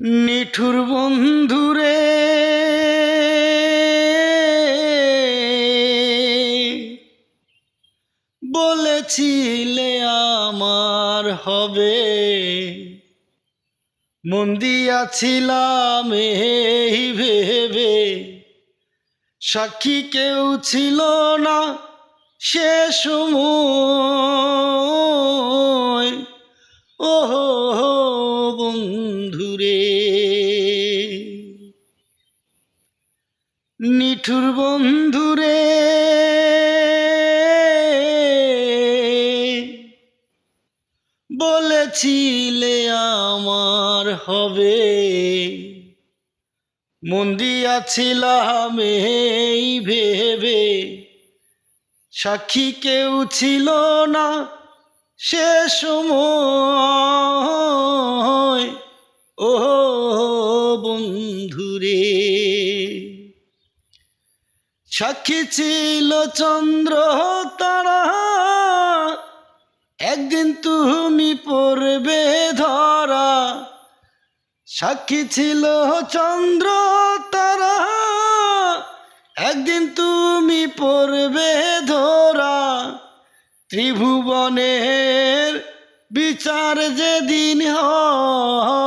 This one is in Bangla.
নিঠুর বন্ধুরে। বলেছিলে আমার হবে। মন দিয়াছিলাম এই ভেবে। সাক্ষী কেউ ছিল না সে সময়। নিঠুর বন্ধুরে। বলেছিলে আমার হবে। মন দিয়াছিলাম এই ভেবে। সাক্ষী কেউ ছিল না সে সময়। ও বন্ধুরে। সাক্ষী ছিল চন্দ্র, তারা একদিন তুমি পড়বে ধরা। সাক্ষী ছিল চন্দ্র, তারা একদিন তুমি পড়বে ধরা। ত্রিভুবনের বিচার যেদিন হয়